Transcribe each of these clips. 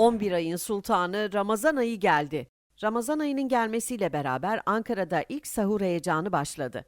11 ayın sultanı Ramazan ayı geldi. Ramazan ayının gelmesiyle beraber Ankara'da ilk sahur heyecanı başladı.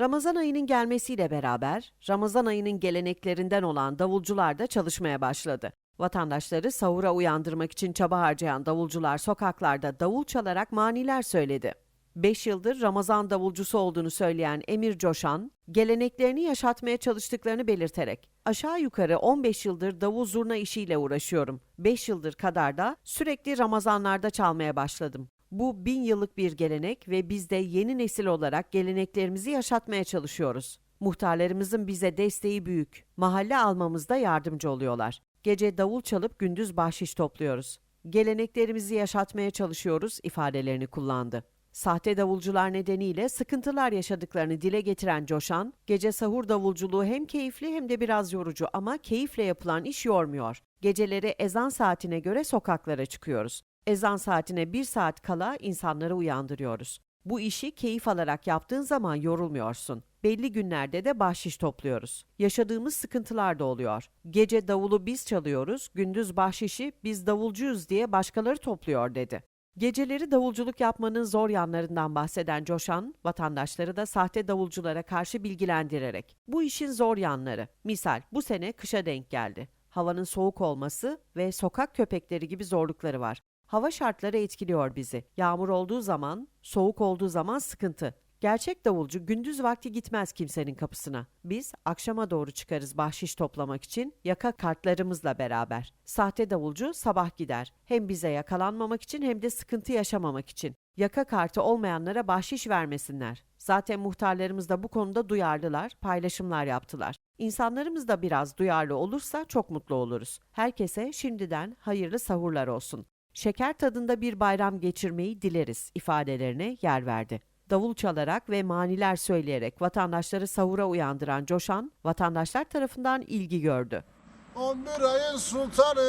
Ramazan ayının gelmesiyle beraber Ramazan ayının geleneklerinden olan davulcular da çalışmaya başladı. Vatandaşları sahura uyandırmak için çaba harcayan davulcular sokaklarda davul çalarak maniler söyledi. 5 yıldır Ramazan davulcusu olduğunu söyleyen Emir Coşan, geleneklerini yaşatmaya çalıştıklarını belirterek, aşağı yukarı 15 yıldır davul zurna işiyle uğraşıyorum. 5 yıldır kadar da sürekli Ramazanlarda çalmaya başladım. Bu bin yıllık bir gelenek ve biz de yeni nesil olarak geleneklerimizi yaşatmaya çalışıyoruz. Muhtarlarımızın bize desteği büyük. Mahalle almamızda yardımcı oluyorlar. Gece davul çalıp gündüz bahşiş topluyoruz. Geleneklerimizi yaşatmaya çalışıyoruz ifadelerini kullandı. Sahte davulcular nedeniyle sıkıntılar yaşadıklarını dile getiren Coşan, gece sahur davulculuğu hem keyifli hem de biraz yorucu ama keyifle yapılan iş yormuyor. Geceleri ezan saatine göre sokaklara çıkıyoruz. Ezan saatine bir saat kala insanları uyandırıyoruz. Bu işi keyif alarak yaptığın zaman yorulmuyorsun. Belli günlerde de bahşiş topluyoruz. Yaşadığımız sıkıntılar da oluyor. Gece davulu biz çalıyoruz, gündüz bahşişi biz davulcuyuz diye başkaları topluyor dedi. Geceleri davulculuk yapmanın zor yanlarından bahseden Coşan, vatandaşları da sahte davulculara karşı bilgilendirerek bu işin zor yanları. Misal bu sene kışa denk geldi. Havanın soğuk olması ve sokak köpekleri gibi zorlukları var. Hava şartları etkiliyor bizi. Yağmur olduğu zaman, soğuk olduğu zaman sıkıntı. Gerçek davulcu gündüz vakti gitmez kimsenin kapısına. Biz akşama doğru çıkarız bahşiş toplamak için yaka kartlarımızla beraber. Sahte davulcu sabah gider. Hem bize yakalanmamak için hem de sıkıntı yaşamamak için. Yaka kartı olmayanlara bahşiş vermesinler. Zaten muhtarlarımız da bu konuda duyarlılar, paylaşımlar yaptılar. İnsanlarımız da biraz duyarlı olursa çok mutlu oluruz. Herkese şimdiden hayırlı sahurlar olsun. Şeker tadında bir bayram geçirmeyi dileriz ifadelerine yer verdi. Davul çalarak ve maniler söyleyerek vatandaşları sahura uyandıran Coşan, vatandaşlar tarafından ilgi gördü. 11 ayın sultanı